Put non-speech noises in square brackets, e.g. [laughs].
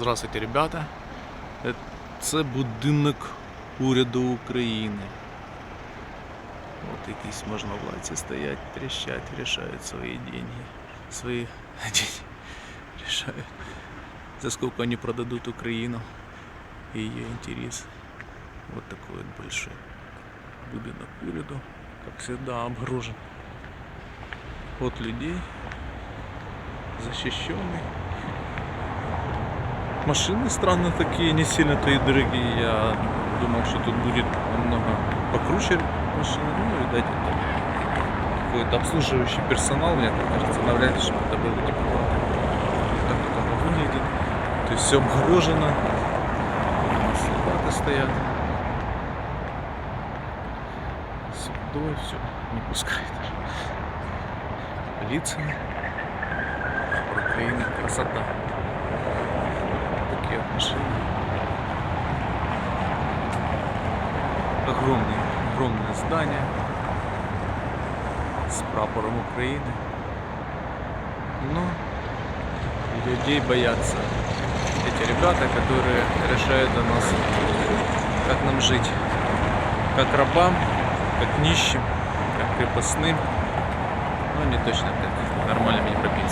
Здравствуйте, ребята. Це будинок уряду України. От якісь можновладці стоять, трещать, решают свои деньги. Свои [laughs] деньги решают. За сколько они продадут Украину и ее интересы. Вот такой вот большой будинок уряду, как всегда, обгружен от людей, защищенный. Машины странно такие, не сильно-то и дорогие. Я думал, что тут будет намного покруче машины. Ну, видать, это какой-то обслуживающий персонал, мне так кажется, навряд ли, чтобы это было. Вот так вот оно выглядит. То есть все обгорожено. Солдаты стоят. Сюда все не пускает. Полиция. Украина красота такие вот машины. Огромные, огромное здание с прапором Украины. Но людей боятся эти ребята, которые решают о нас, как нам жить. Как рабам, как нищим, как крепостным. Но они точно так нормальными не встречи.